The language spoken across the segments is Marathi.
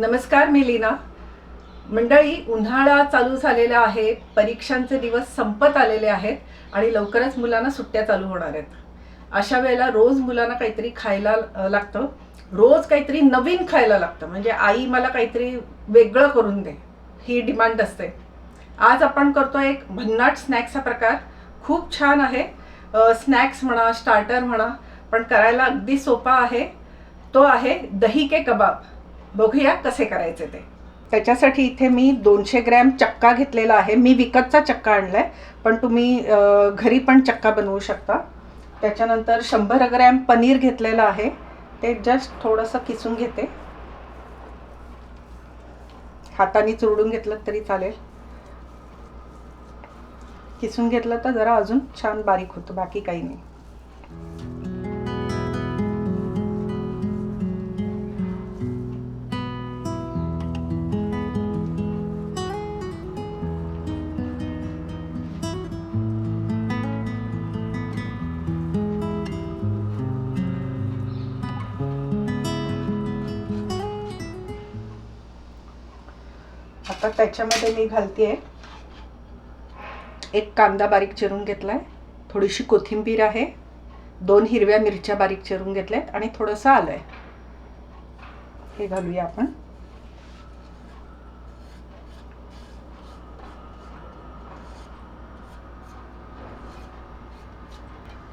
नमस्कार मी लीना. मंडळी उन्हाळा चालू झालेला आहे परीक्षांचे दिवस संपत आलेले आहेत आणि लवकरच मुलांना सुट्ट्या चालू होणार आहेत. अशा वेळेला रोज मुलांना काहीतरी खायला लागतं. रोज काहीतरी नवीन खायला लागतं. म्हणजे आई मला काहीतरी वेगळं करून दे. ही डिमांड असते. आज आपण करतो एक भन्नाट स्नॅक्सचा प्रकार. खूप छान आहे. स्नॅक्स म्हणा स्टार्टर म्हणा पण करायला अगदी सोपा आहे. तो आहे दही के कबाब. बघूया कसे करायचे ते. त्याच्यासाठी इथे मी दोनशे ग्रॅम चक्का घेतलेला आहे. मी विकतचा चक्का आणला आहे पण तुम्ही घरी पण चक्का बनवू शकता. त्याच्यानंतर शंभर ग्रॅम पनीर घेतलेलं आहे. ते जस्ट थोडंसं किसून घेते. हाताने चुरडून घेतलं तरी चालेल. किसून घेतलं तर जरा अजून छान बारीक होतं बाकी काही नाही. आता त्याच्यामध्ये मी घालते आहे एक कांदा बारीक चिरून घेतलाय. थोडीशी कोथिंबीर आहे. दोन हिरव्या मिरच्या बारीक चिरून घेतल्या आहेत आणि थोडंसं आलं आहे हे घालूया आपण.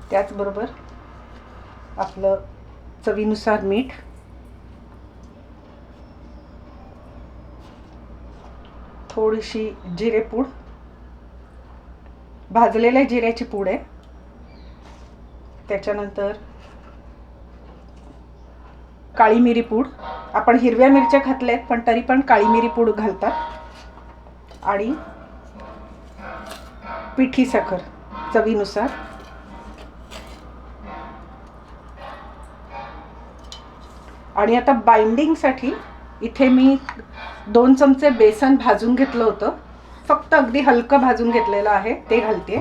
त्याचबरोबर आपलं चवीनुसार मीठ थोडीशी जिरेपूड भाजलेल्या जिऱ्याची पूड आहे. त्याच्यानंतर काळी मिरी पूड. आपण हिरव्या मिरच्या घातल्यात पण तरी पण काळी मिरी पूड घालतात. आणि पिठी साखर चवीनुसार. आणि आता बाइंडिंगसाठी इथे मी दोन चमचे बेसन भाजून घेतलं होतं. फक्त अगदी हलकं भाजून घेतलेलं आहे ते घालते.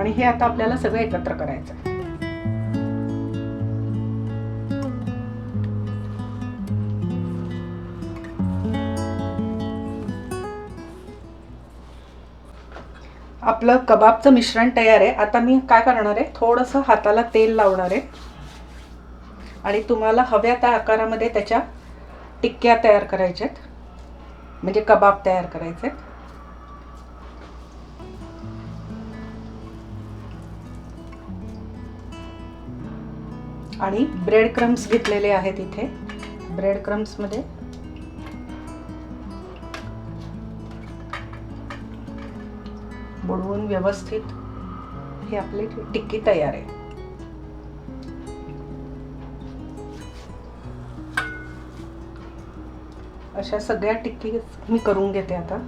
आणि हे आता आपल्याला सगळं एकत्र करायचं आपलं कबाबचं मिश्रण तयार आहे. आता मी काय करणार आहे? थोडंसं हाताला तेल लावणार आहे. आणि तुम्हाला हव्या त्या आकारामध्ये त्याच्या टिक्क्या तयार करायच्यात म्हणजे कबाब तयार करायचे आणि ब्रेड क्रम्स घेतलेले आहेत इथे. ब्रेड क्रम्समध्ये बुडवून व्यवस्थित हे आपली टिक्की तयार आहे. अशा सगळ्या टिक्की मी करून घेते आता.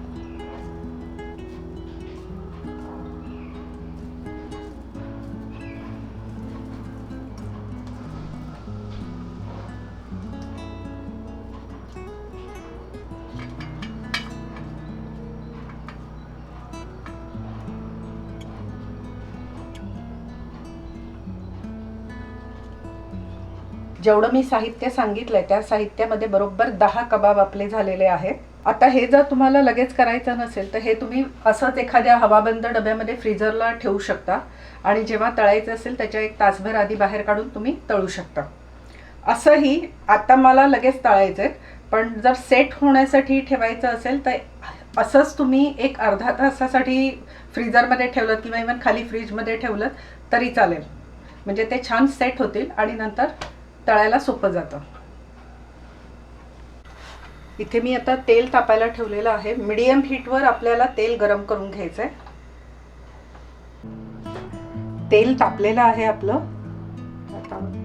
जेवढं मी साहित्य सांगितलंय त्या साहित्यामध्ये बरोबर दहा कबाब आपले झालेले आहेत. आता हे जर तुम्हाला लगेच करायचं नसेल तर हे तुम्ही असंच एखाद्या हवाबंद डब्यामध्ये फ्रीजरला ठेवू शकता आणि जेव्हा तळायचं असेल त्याच्या एक तासभर आधी बाहेर काढून तुम्ही तळू शकता. असंही आता मला लगेच तळायचं आहे पण जर सेट होण्यासाठी ठेवायचं असेल तर असंच तुम्ही एक अर्धा तासासाठी फ्रीजरमध्ये ठेवलं किंवा इव्हन खाली फ्रीजमध्ये ठेवलं तरी चालेल. म्हणजे ते छान सेट होतील आणि नंतर तळायला सोपं जातं. इथे मी आता तेल तापायला ठेवलेलं आहे. मीडियम हीटवर आपल्याला तेल गरम करून घ्यायचंय. तेल तापलेलं आहे आपलं. आता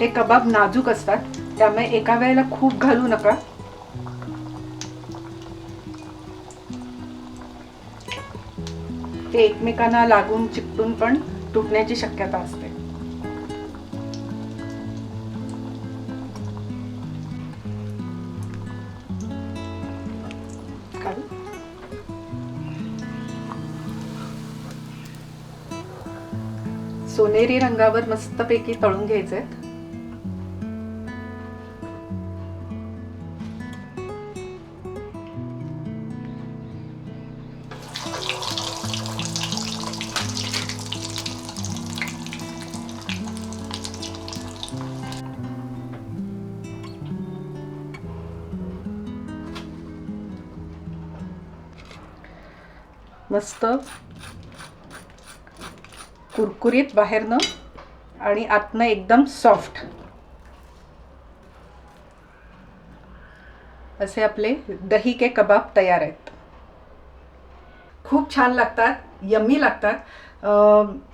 हे कबाब नाजूक असतात त्यामुळे एका वेळेला खूप घालू नका. ते एकमेकांना लागून चिकटून पण तुटण्याची शक्यता असते. सोनेरी रंगावर मस्तपैकी तळून घ्यायचे मस्त कुरकुरीत बाहेरनं आणि आतनं एकदम सॉफ्ट असे आपले दही के कबाब तयार आहेत. खूप छान लागतात यम्मी लागतात.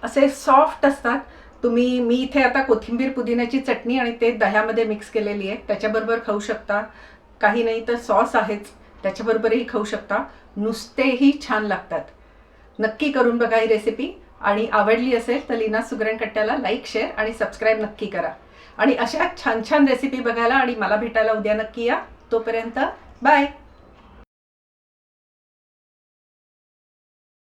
असे सॉफ्ट असतात. तुम्ही मी इथे आता कोथिंबीर पुदिन्याची चटणी आणि ते दह्यामध्ये मिक्स केलेली आहे. त्याच्याबरोबर खाऊ शकता. काही नाही तर सॉस आहेच. त्याच्याबरोबरही खाऊ शकता. नुसतेही छान लागतात. नक्की करून बघा ही रेसिपी आणि आवडली असेल तर लीना सुगरण कट्ट्याला लाईक शेअर आणि सबस्क्राईब नक्की करा. आणि अशा छान छान रेसिपी बघायला आणि मला भेटायला उद्या नक्की या. तोपर्यंत बाय